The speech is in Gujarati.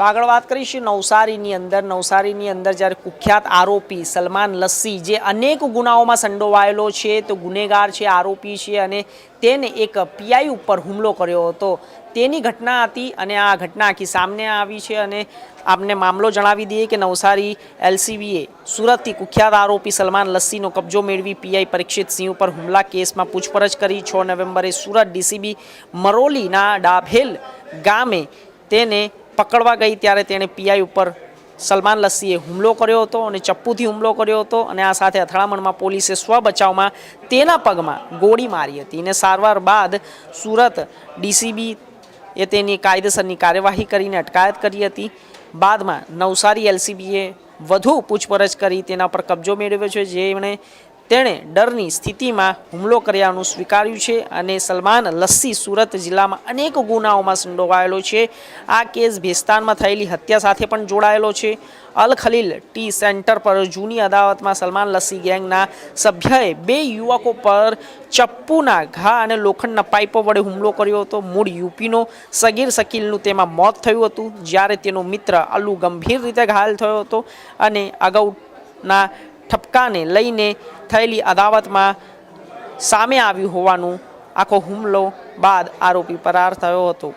તો આગળ વાત કરીશું નવસારીની અંદર. નવસારીની અંદર જ્યારે કુખ્યાત આરોપી સલમાન લસ્સી, જે અનેક ગુનાઓમાં સંડોવાયેલો છે, તો ગુનેગાર છે, આરોપી છે અને તેને એક પીઆઈ ઉપર હુમલો કર્યો હતો. તેની ઘટના હતી અને આ ઘટના આખી સામને આવી છે અને આપને મામલો જણાવી દઈએ કે નવસારી એલસીબીએ સુરતથી કુખ્યાત આરોપી સલમાન લસ્સીનો કબજો મેળવી પીઆઈ પરીક્ષિત સિંહ ઉપર હુમલા કેસમાં પૂછપરછ કરી છ નવેમ્બરે સુરત ડીસીબી મરોલીના ડાભેલ ગામે તેને પકડવા ગઈ ત્યારે તેણે પીઆઈ ઉપર સલમાન લસ્સીએ હુમલો કર્યો હતો અને ચપ્પુથી હુમલો કર્યો હતો અને આ સાથે અથડામણમાં પોલીસે સ્વ બચાવમાં તેના પગમાં ગોળી મારી હતી અને સારવાર બાદ સુરત ડીસીબી એ તેની કાયદેસરની કાર્યવાહી કરીને અટકાયત કરી હતી. બાદમાં નવસારી એલસીબીએ વધુ પૂછપરછ કરી તેના પર કબજો મેળવ્યો છે. જેમણે તેણે ડરની સ્થિતિમાં હુમલો કર્યાનું સ્વીકાર્યું છે અને સલમાન લસ્સી સુરત જિલ્લામાં અનેક ગુનાઓમાં સંડોવાયેલો છે. આ કેસ ભેસ્તાનમાં થયેલી હત્યા સાથે પણ જોડાયેલો છે. અલ ખલીલ ટી સેન્ટર પર જૂની અદાવતમાં સલમાન લસ્સી ગેંગના સભ્યએ બે યુવકો પર ચપ્પુના ઘા અને લોખંડના પાઇપો વડે હુમલો કર્યો હતો. મૂળ યુપીનો સગીર શકીલનું તેમાં મોત થયું હતું, જ્યારે તેનો મિત્ર અલ્લુ ગંભીર રીતે ઘાયલ થયો હતો અને અગાઉના ઠપકાને લઈને થયેલી અદાવતમાં સામે આવ્યું હોવાનું આખો હુમલો બાદ આરોપી ફરાર થયો હતો.